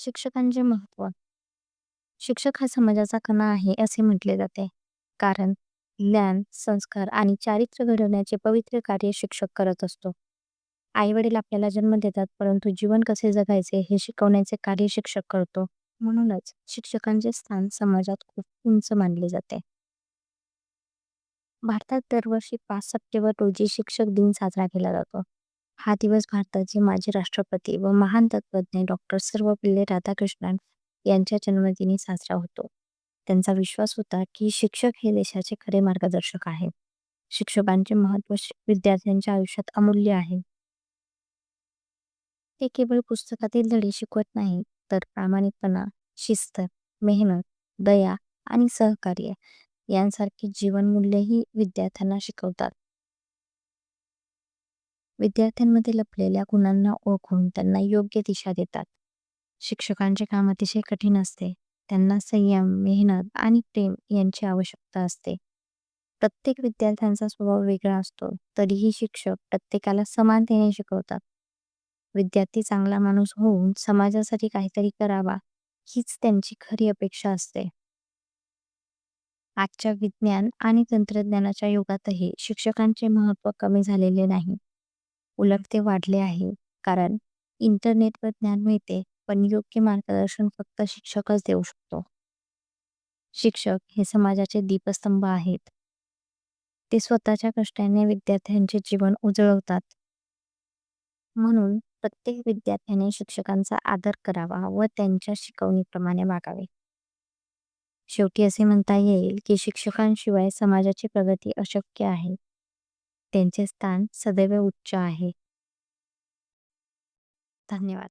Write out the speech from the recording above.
शिक्षकांचे महत्त्व. शिक्षक हा समाजाचा कणा आहे असे म्हटले जाते. कारण ज्ञान संस्कार आणि चारित्र्य घडवण्याचे पवित्र कार्य शिक्षक करत असतो. आई वडील आपल्याला जन्म देतात परंतु जीवन कसे जगायचे हे शिकवण्याचे कार्य शिक्षक करतो. म्हणूनच शिक्षकांचे स्थान समाजात खूप उंच मानले जाते. भारतात दरवर्षी पाच सप्टेंबर रोजी शिक्षक दिन साजरा केला जातो. हा दिवस भारताचे माजी राष्ट्रपती व महान तत्वज्ञ डॉक्टर सर्वपल्ली राधाकृष्णन यांच्या जन्मदिनी साजरा होतो. त्यांचा विश्वास होता की शिक्षक हे देशाचे खरे मार्गदर्शक आहेत. शिक्षकांचे महत्त्व विद्यार्थ्यांच्या आयुष्यात अमूल्य आहे. ते केवळ पुस्तकातील धडे शिकवत नाही तर प्रामाणिकपणा शिस्त मेहनत दया आणि सहकार्य यांसारखी जीवनमूल्यही विद्यार्थ्यांना शिकवतात. विद्यार्थ्यांमध्ये लपलेल्या गुणांना ओळखून त्यांना योग्य दिशा देतात. शिक्षकांचे काम अतिशय कठीण असते. त्यांना संयम मेहनत आणि प्रेम यांची आवश्यकता असते. प्रत्येक विद्यार्थ्यांचा स्वभाव वेगळा असतो तरीही शिक्षक प्रत्येकाला समानतेने शिकवतात. विद्यार्थी चांगला माणूस होऊन समाजासाठी काहीतरी करावा हीच त्यांची खरी अपेक्षा असते. आजच्या विज्ञान आणि तंत्रज्ञानाच्या युगातही शिक्षकांचे महत्त्व कमी झालेले नाही. उलट ते वाढले आहे. कारण इंटरनेटवर ज्ञान मिळते पण योग्य मार्गदर्शन फक्त शिक्षकच देऊ शकतो. शिक्षक हे समाजाचे दीपस्तंभ आहेत. ते स्वतःच्या कष्टाने विद्यार्थ्यांचे जीवन उजळवतात. म्हणून प्रत्येक विद्यार्थ्याने शिक्षकांचा आदर करावा व त्यांच्या शिकवणीप्रमाणे वागावे. शेवटी असे म्हणता येईल की शिक्षकांशिवाय समाजाची प्रगती अशक्य आहे. त्यांचे स्थान सदैव उच्च आहे. धन्यवाद.